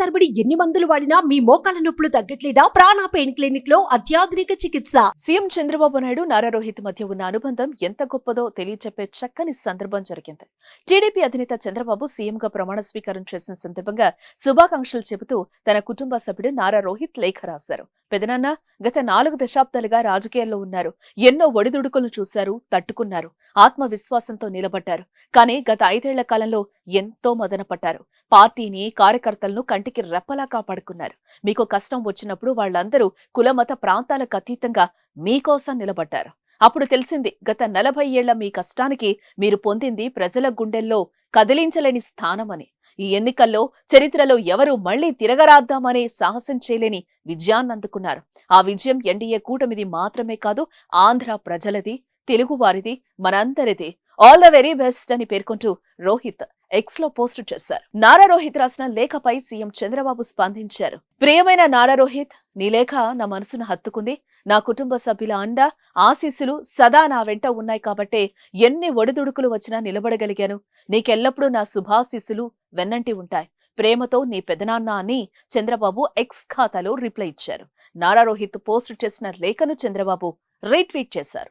తరబడి ఎన్ని మందులు వాడినా మీ మోకాల నొప్పులు తగ్గట్లేదా? ప్రాణ పెయిన్ క్లినిక్లో అత్యాధునిక చికిత్స. సీఎం చంద్రబాబు నాయుడు నారా రోహిత్ మధ్య ఉన్న అనుబంధం ఎంత గొప్పదో తెలియచెప్పే చక్కని సందర్భం జరిగింది. టీడీపీ అధినేత చంద్రబాబు సీఎంగా ప్రమాణ స్వీకారం చేసిన సందర్భంగా శుభాకాంక్షలు చెబుతూ తన కుటుంబ సభ్యుడు నారా రోహిత్ లేఖ రాశారు. పెదనాన్న గత నాలుగు దశాబ్దాలుగా రాజకీయాల్లో ఉన్నారు. ఎన్నో ఒడిదుడుకులు చూశారు తట్టుకున్నారు. ఆత్మవిశ్వాసంతో నిలబడ్డారు. కానీ గత ఐదేళ్ళ కాలంలో ఎంతో మదన పట్టారు పార్టీని కార్యకర్తలను కంటికి రెప్పలా కాపాడుకున్నారు. మీకు కష్టం వచ్చినప్పుడు వాళ్ళందరూ కులమత ప్రాంతాలకు అతీతంగా మీకోసం నిలబడ్డారు. అప్పుడు తెలిసింది గత నలభై ఏళ్ళ మీ కష్టానికి మీరు పొందింది ప్రజల గుండెల్లో కదిలించలేని స్థానమని. ఈ ఎన్నికల్లో చరిత్రలో ఎవరు మళ్ళీ తిరగరాద్దామనే సాహసం చేయలేని విజయాన్ని అందుకున్నారు. ఆ విజయం ఎన్డీఏ కూటమిది మాత్రమే కాదు ఆంధ్ర ప్రజలది తెలుగువారిది మనందరిది. ఆల్ ద వెరీ బెస్ట్ అని పేర్కొంటూ రోహిత్ ఎక్స్లో పోస్ట్ చేశారు. నారా రోహిత్ రాసిన లేఖపై సీఎం చంద్రబాబు స్పందించారు. ప్రియమైన నారా రోహిత్ నీ లేఖ నా మనసును హత్తుకుంది. నా కుటుంబ సభ్యుల అండ ఆశీస్సులు సదా నా వెంట ఉన్నాయి కాబట్టే ఎన్ని ఒడిదుడుకులు వచ్చినా నిలబడగలిగాను. నీకెల్లప్పుడూ నా శుభాశీస్సులు వెన్నంటి ఉంటాయి. ప్రేమతో నీ పెదనాన్న అని చంద్రబాబు ఎక్స్ ఖాతాలో రిప్లై ఇచ్చారు. నారా రోహిత్ పోస్ట్ చేసిన లేఖను చంద్రబాబు రీట్వీట్ చేశారు.